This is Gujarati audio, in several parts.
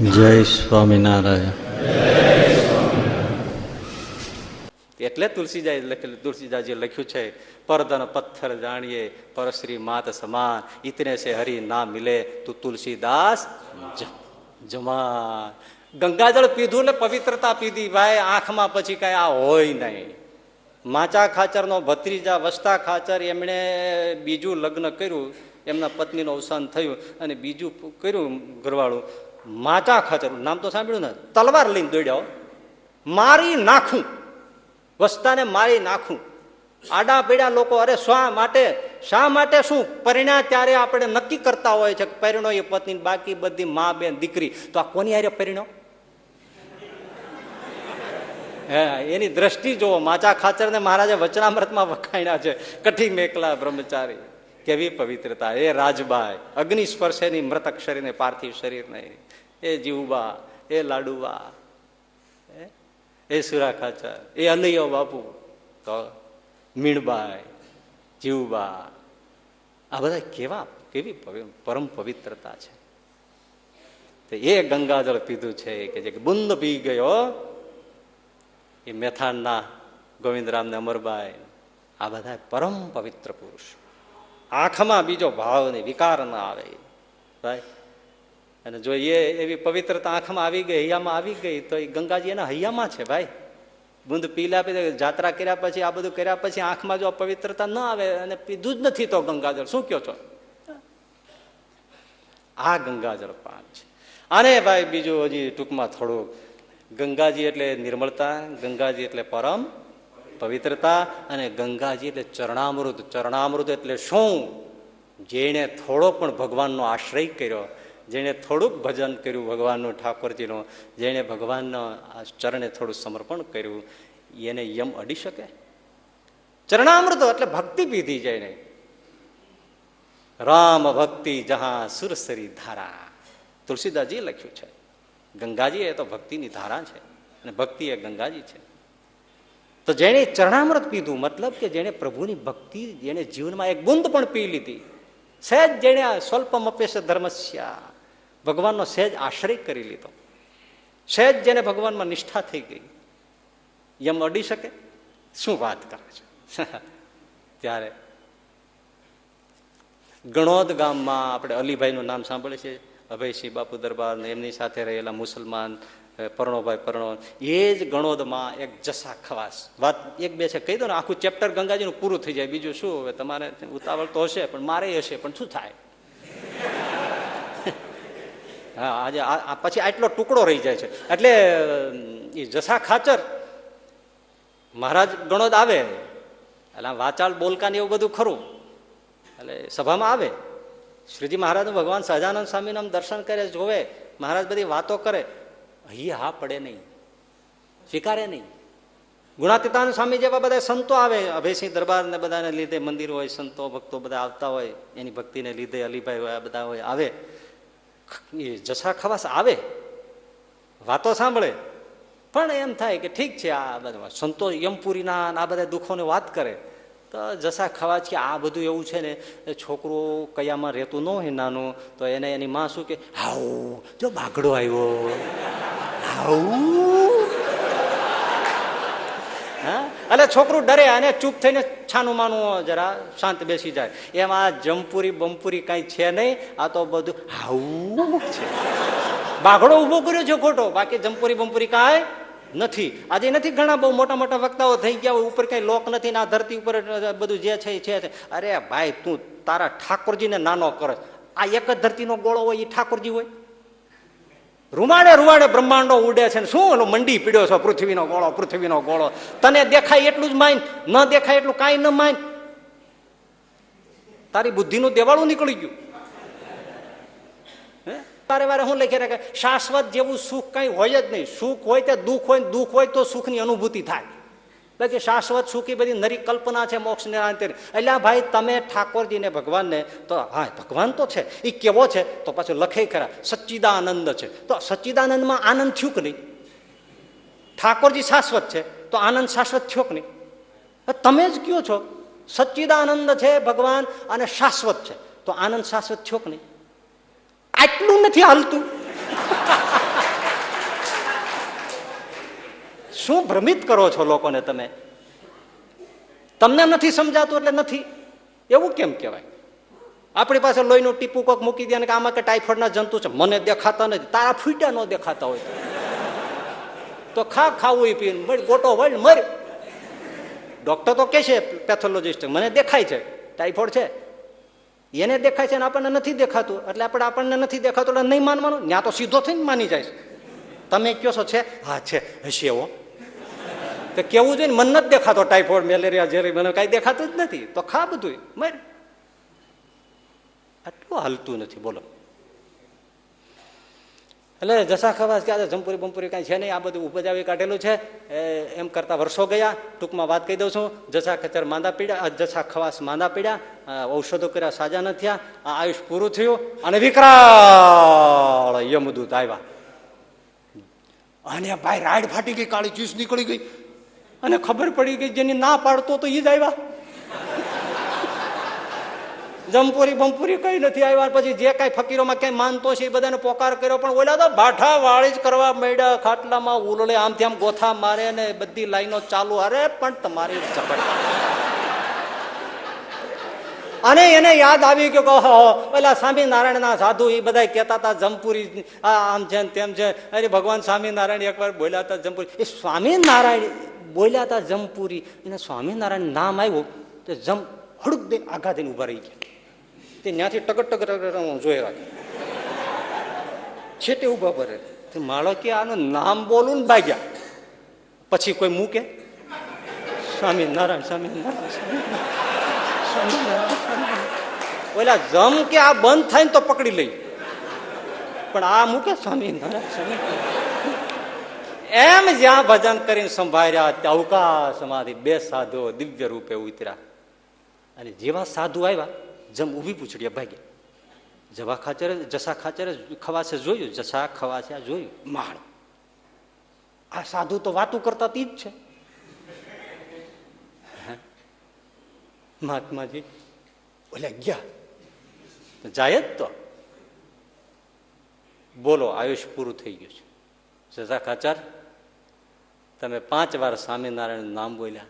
જય સ્વામિનારાયણ. એટલે તુલસીદાસ લખેલું તુલસીદાસજી લખ્યું છે, પરધન પથ્થર જાણીએ, પરશ્રી માત સમાન. ઇતને સે હરિ ના મિલે, તું તુલસીદાસ જમા ગંગાજળ પીધું ને પવિત્રતા પીધી, ભાઈ, આંખમાં પછી કઈ આ હોય નહીં. માચા ખાચરનો ભત્રીજા વસ્તા ખાચર એમણે બીજું લગ્ન કર્યું, એમના પત્નીનું અવસાન થયું અને બીજું કર્યું ઘરવાળું. માચા ખચરું, નામ તો સાંભળ્યું ને, તલવાર લઈને દોડ્યો મારી નાખું, વસ્તાને મારી નાખું. આડા પીડા લોકો, અરે શા માટે શા માટે શું પરિણા ત્યારે આપણે નક્કી કરતા હોય છે પરિણો એ પત્ની બાકી બધી મા બેન દીકરી. તો આ કોની આરે પરિણો હે, એની દ્રષ્ટિ જુઓ, માચા ખાચર ને મહારાજે વચનામૃતમાં વખાણ્યા છે. કઠી મેકલા બ્રહ્મચારી, કેવી પવિત્રતા. એ રાજબાઈ અગ્નિ સ્પર્શેની મૃતક શરીરને પાર્થિવ શરીર નહીં. એ જીવબા એ લાડુબા? એ સુરા ખાચર, એ અલૈયો બાપુ, તો મીણબાઈ, જીવબા, આ બધા કેવા, કેવી પરમ પવિત્રતા છે. તો એ ગંગાજળ પીધું છે કે જે બુંદ પી ગયો. એ મેથાણના ગોવિંદરામ ને અમરબાઈ, આ બધા પરમ પવિત્ર પુરુષ. આંખમાં બીજો ભાવ ને વિકાર ના આવે. ભાઈ અને જો એ એવી પવિત્રતા આંખમાં આવી ગઈ, હૈયામાં આવી ગઈ, તો એ ગંગાજી એના હૈયામાં છે ભાઈ. બુંદ પીલા પી જાત્રા કર્યા પછી, આ બધું કર્યા પછી આંખમાં જો પવિત્રતા ન આવે અને પીધું જ નથી તો ગંગાજળ, શું કયો છો? આ ગંગાજળ પાન છે. અને ભાઈ બીજું હજી ટૂંકમાં થોડું ગંગાજી એટલે નિર્મળતા, ગંગાજી એટલે પરમ પવિત્રતા અને ગંગાજી એટલે ચરણામૃત. ચરણામૃત એટલે શું? જેણે થોડો પણ ભગવાનનો આશ્રય કર્યો. જેણે થોડુંક ભજન કર્યું ભગવાનનું ઠાકોરજીનું, જેણે ભગવાનના ચરણે થોડું સમર્પણ કર્યું, એને યમ અડી શકે? ચરણામૃત એટલે ભક્તિ પીધી જઈને રામ ભક્તિ જહા સુરસરી ધારા. તુલસીદાસજીએ લખ્યું છે. ગંગાજી એ તો ભક્તિની ધારા છે અને ભક્તિ એ ગંગાજી છે. તો જેણે ચરણામૃત પીધું, મતલબ કે જેણે પ્રભુની ભક્તિ, જેણે જીવનમાં એક બુંદ પણ પી લીધી. સહેજ જેણે સ્વલ્પમ અપેશ ધર્મસ્યા. ભગવાનનો સહેજ આશ્રય કરી લીધો. સહેજ જેને ભગવાનમાં નિષ્ઠા થઈ ગઈ. યમ અડી શકે? શું વાત કરે છે? ત્યારે ગણોદ ગામમાં આપણે અલીભાઈનું નામ સાંભળે છે, અભયસિંહ બાપુ દરબાર ને એમની સાથે રહેલા મુસલમાન પરણોભાઈ પરણો એ જ ગણોદમાં એક જસા ખવાસ. વાત એક બે છે, કહી દો ને, આખું ચેપ્ટર ગંગાજીનું પૂરું થઈ જાય. બીજું શું? હવે તમારે ઉતાવળ તો હશે, પણ મારે હશે, પણ શું થાય? હા, આજે પછી આટલો ટુકડો રહી જાય છે. એટલે એ જસા ખાચર. મહારાજ ગણોદ આવે. એટલે વાચાળ બોલકાને એવું બધું ખરું. એટલે સભામાં આવે. શ્રીજી મહારાજ ભગવાન સહજાનંદ સ્વામીનું આમ દર્શન કરે, જોવે. મહારાજ બધી વાતો કરે. અહીં હા પડે નહીં. સ્વીકારે નહીં. ગુણાતીતાન સ્વામી જેવા બધા સંતો આવે. અભયસિંહ દરબાર ને બધાને લીધે મંદિર હોય, સંતો ભક્તો બધા આવતા હોય. એની ભક્તિને લીધે અલીભાઈ હોય બધા હોય, આવે. એ જસા ખવાસ આવે, વાતો સાંભળે. પણ એમ થાય કે ઠીક છે, આ બધા સંતો યમપુરીના આ બધા દુઃખોને વાત કરે, તો જસા ખવાજ કે આ બધું એવું છે ને છોકરો કયામાં રહેતું ન હોય નાનું, તો એને એની માં શું કે, હાઉ, જો બાગડો આવ્યો. હાઉ? હા? એટલે છોકરું ડરે અને ચૂપ થઈને છાનું માનું જરા શાંત બેસી જાય. એમાં આ જમપુરી બમપુરી કાંઈ છે નહીં, આ તો બધું હાઉ છે. બાઘડો ઊભો કર્યો છે ખોટો, બાકી જમપુરી બમપુરી કાંઈ નથી. આજે નથી, ઘણા બહુ મોટા મોટા વક્તાઓ થઈ ગયા હોય, ઉપર કઈ લોક નથી, ને આ ધરતી ઉપર બધું જે છે એ છે. અરે ભાઈ, તું તારા ઠાકોરજીને નાનો કરશ આ એક જ ધરતીનો ગોળો હોય એ ઠાકોરજી હોય. રૂમાડે રૂવાડે બ્રહ્માંડો ઉડે છે શું ઓલો મંડી પીડ્યો છો? પૃથ્વીનો ગોળો પૃથ્વીનો ગોળો. તને દેખાય એટલું જ માન ન દેખાય એટલું કાંઈ ન માન તારી બુદ્ધિનું દેવાળું નીકળી ગયું. હે? વારે હું લખી રાખે? શાશ્વત જેવું સુખ કઈ હોય જ નહીં. સુખ હોય તે દુઃખ હોય દુઃખ હોય તો સુખની અનુભૂતિ થાય. બાકી શાશ્વત સુખી બધી નરી કલ્પના છે, મોક્ષ નિરાંતે એટલે ભાઈ તમે ઠાકોરજીને ભગવાનને તો, હા, ભગવાન તો છે એ કેવો છે, તો પાછું લખે ખરા, સચ્ચિદાનંદ છે. તો સચ્ચિદાનંદમાં આનંદ થયું કે નહીં? ઠાકોરજી શાશ્વત છે, તો આનંદ શાશ્વત થયો કે નહીં? તમે જ કયો છો, સચ્ચિદાનંદ છે ભગવાન અને શાશ્વત છે, તો આનંદ શાશ્વત થયો કે નહીં? આટલું નથી હાલતું. શું ભ્રમિત કરો છો લોકોને તમે? તમને નથી સમજાતું એટલે નથી. એવું કેમ કહેવાય? આપણી પાસે લોહીનું ટીપું કોક મૂકી દે કે આમાં કે ટાઈફોઈડના જંતુ છે. મને દેખાતા નથી. તારા ફૂટ્યા ન દેખાતા હોય તો. ખા, ખાવું પીને. મળી, ગોટો વળ મર. ડોક્ટર તો કે છે, પેથોલોજીસ્ટ, મને દેખાય છે. ટાઈફોઈડ છે. એને દેખાય છે ને આપણને નથી દેખાતું. એટલે આપણે આપણને નથી દેખાતું એટલે નહીં માનવાનું. ત્યાં તો સીધો થઈને માની જાય તમે કયો છો, છે. હા, છે. હશે એવો તો કેવું જોઈએ મને નથી દેખાતો ટાઈફોઈડ મેલેરિયા જેરી મને કાંઈ દેખાતું જ નથી. તો ખા બધું મર. આટલું હાલતું નથી. બોલો. એટલે જસા ખવાસ છે? જમપુરી, બમપુરી કાંઈ છે નહીં? આ બધું ઉપજાવી કાઢેલું છે. એમ કરતા વર્ષો ગયા. ટૂંકમાં વાત કહી દઉં છું. જસા ખચર માંદા પીડ્યા જસા ખવાસ માંદા પીડ્યા. ઔષધો કર્યા, સાજા ન થયા. આ આયુષ પૂરું થયું અને વિકરાળ યમદૂત આવ્યા. અને ભાઈ રાડ ફાટી ગઈ, કાળી ચીસ નીકળી ગઈ. અને ખબર પડી ગઈ જેની ના પાડતો તો ઈ જ આવ્યા. જમપુરી બમપુરી કઈ નથી આવ્યા. પછી જે કઈ ફકીરોમાં ક્યાંય માનતો છે એ બધાને પોકાર કર્યો. પણ ઓલા તો ભાઠા વાળી જ કરવા માંડ્યા. ખાટલામાં ઉલળે આમથી આમ ગોથા મારે ને બધી લાઈનો ચાલુ. અરે પણ તમારી ચપડ અને એને યાદ આવી ગયો કે પેલા સ્વામિનારાયણના સાધુ એ બધા કહેતા હતા, જમપુરી આ આમ છે ને તેમ છે અરે ભગવાન સ્વામિનારાયણ એકવાર બોલ્યા હતા જમપુરી. એ સ્વામિનારાયણ બોલ્યા હતા જમપુરી. એને સ્વામિનારાયણ નામ આવ્યું તો જમ હડુક દે આઘા દઈને ઊભા રહી ગયા. તે ત્યાંથી ટકટ ટકટ જોઈ રાખે છેટે ઊભા ભરે માળો કે આનું નામ બોલું ને ભાગ્યા પછી કોઈ મૂકે સ્વામિનારાયણ સ્વામિનારાયણ સ્વામી નારાયણ ઓલા જમ કે આ બંધ થાય ને તો પકડી લઈ પણ આ મૂકે સ્વામિનારાયણ સ્વામિનારાયણ એમ જ્યાં ભજન કરીને સંભાળ્યા ત્યાં અવકાશમાંથી બે સાધુઓ દિવ્ય રૂપે ઉતર્યા. અને જેવા સાધુ આવ્યા, જમ ઊભી પૂછડીએ ભાગ્યા જવા ખાચરે, જસા ખાચરે ખવાશે જોયું, જસા ખવાશે જોયું. માળ આ સાધુ તો વાતું કરતા તી જ છે? મહાત્માજી ઓલે ગયા. જાય જ તો. બોલો, આયુષ પૂરું થઈ ગયું છે. જસા ખાચર તમે પાંચ વાર સ્વામિનારાયણ નામ બોલ્યા.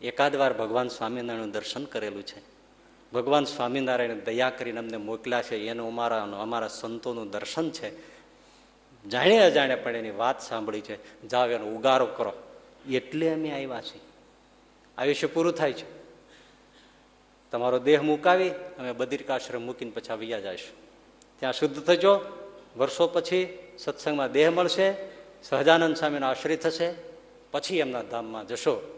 એકાદ વાર ભગવાન સ્વામિનારાયણનું દર્શન કરેલું છે. ભગવાન સ્વામિનારાયણ દયા કરીને અમને મોકલ્યા છે. એનું અમારા અમારા સંતોનું દર્શન છે. જાણે અજાણે પણ એની વાત સાંભળી છે. જાઓ એનો ઉગારો કરો. એટલે અમે આવ્યા છીએ. આયુષ્ય પૂરું થાય છે. તમારો દેહ મુકાવી અમે બદ્રિકાશ્રમ મૂકીને પછી આવ્યા જઈશું. ત્યાં શુદ્ધ થજો. વર્ષો પછી સત્સંગમાં દેહ મળશે, સહજાનંદ સ્વામીનો આશ્રય થશે, પછી એમના ધામમાં જશો.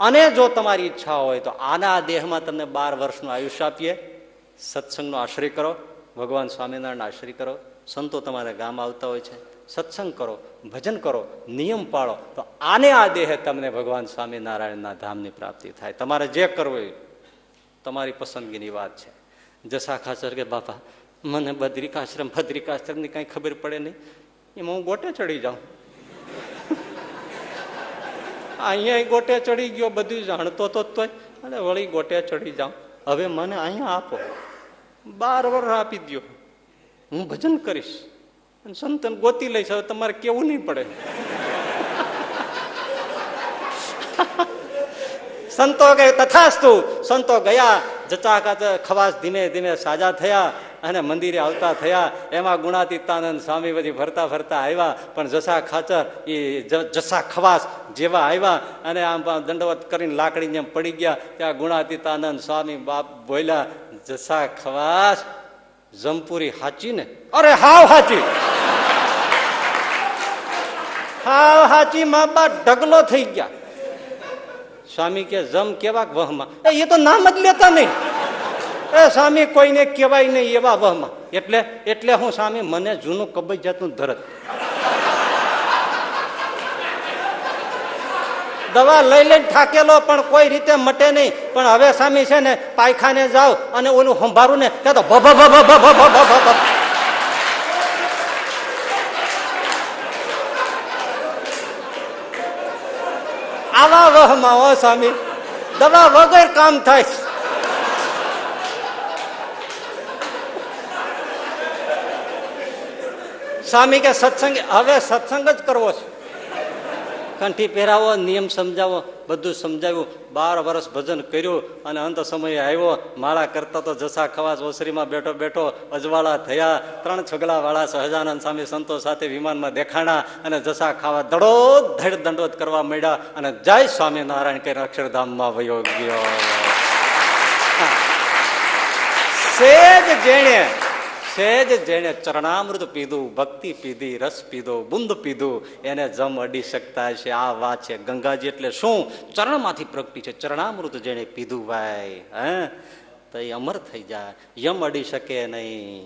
અને જો તમારી ઈચ્છા હોય તો આના દેહમાં તમને બાર વર્ષનું આયુષ્ય આપીએ. સત્સંગનો આશ્રય કરો, ભગવાન સ્વામિનારાયણ આશ્રય કરો, સંતો તમારા ગામ આવતા હોય છે. સત્સંગ કરો, ભજન કરો, નિયમ પાળો, તો આને આ દેહ તમને ભગવાન સ્વામિનારાયણના ધામની પ્રાપ્તિ થાય. તમારે જે કરવું તમારી પસંદગીની વાત છે. જસા ખાચર કે બાપા મને બદ્રિકાશ્રમ ભદ્રિકાશ્રમની કાંઈ ખબર પડે નહીં. એમાં હું ગોટે ચડી જાઉં. અહીંયા ગોટે ચડી ગયો, બધું જાણતો તો અને વળી ગોટે ચડી જાઉં. હવે મને અહીંયા આપો. બાર વર્ષ આપી દો હું ભજન કરીશ. અને સંતન ગોતી લઈશ. હવે તમારે કેવું નહીં પડે. સંતો કે તથાસ્તુ. સંતો ગયા, જચાકાત ખવાસ ધીમે ધીમે સાજા થયા. અને મંદિરે આવતા થયા, એમાં ગુણાતીતાનંદ સ્વામી બધી ફરતા ફરતા આવ્યા, પણ જસા ખાચર એ જસા ખવાસ જેવા આવ્યા, અને આમ દંડવત કરીને લાકડી જેમ પડી ગયા, ત્યાં ગુણાતીતાનંદ સ્વામી બાપ બોલ્યા, જસા ખવાસ, જમપુરી હાચી ને? અરે, હાવ હાચી. હાવ હાચી, મા બાપ, ઢગલો થઈ ગયા. સ્વામી કે, જમ કેવા વહમાં? એ તો નામ જ લેતા નહીં. એ સ્વામી કોઈને કહેવાય નહીં એવા વહમાં. એટલે એટલે હું સ્વામી મને જૂનું કબજિયાતનું ધરત. દવા લઈ લઈને થાકેલો પણ કોઈ રીતે મટે નહીં. પણ હવે સામી છે ને, પાયખાને જાઓ અને ઓલું સંભારું ને, ત્યાં તો ભભ આવા વહમાં ઓ સ્વામી દવા વગર કામ થાય સ્વામી કે સત્સંગ, હવે સત્સંગ જ કરવો છે. કંઠી પહેરાવો, નિયમ સમજાવો, બધું સમજાવ્યું. બાર વર્ષ ભજન કર્યું અને અંત સમયે આવ્યો. માળા કરતા તો જસા ખવાસ ઓસરીમાં બેઠો બેઠો અજવાળા થયા. ત્રણ છગલા વાળા સહજાનંદ સ્વામી સંતો સાથે વિમાનમાં દેખાણા અને જસા ખાવા દડો ધડ દંડોત કરવા માંડ્યા અને જય સ્વામિનારાયણ કે અક્ષરધામમાં વયો ગયો. સેજ જેણે સેજ જેણે ચરણામૃત પીધું, ભક્તિ પીધી, રસ પીધો, બુંદ પીધું, એને જમ અડી શકતા છે આ વાત છે ગંગાજી એટલે શું? ચરણમાંથી પ્રગટી છે. ચરણામૃત જેણે પીધું ભાઈ, હે? તો એ અમર થઈ જાય. યમ અડી શકે નહીં.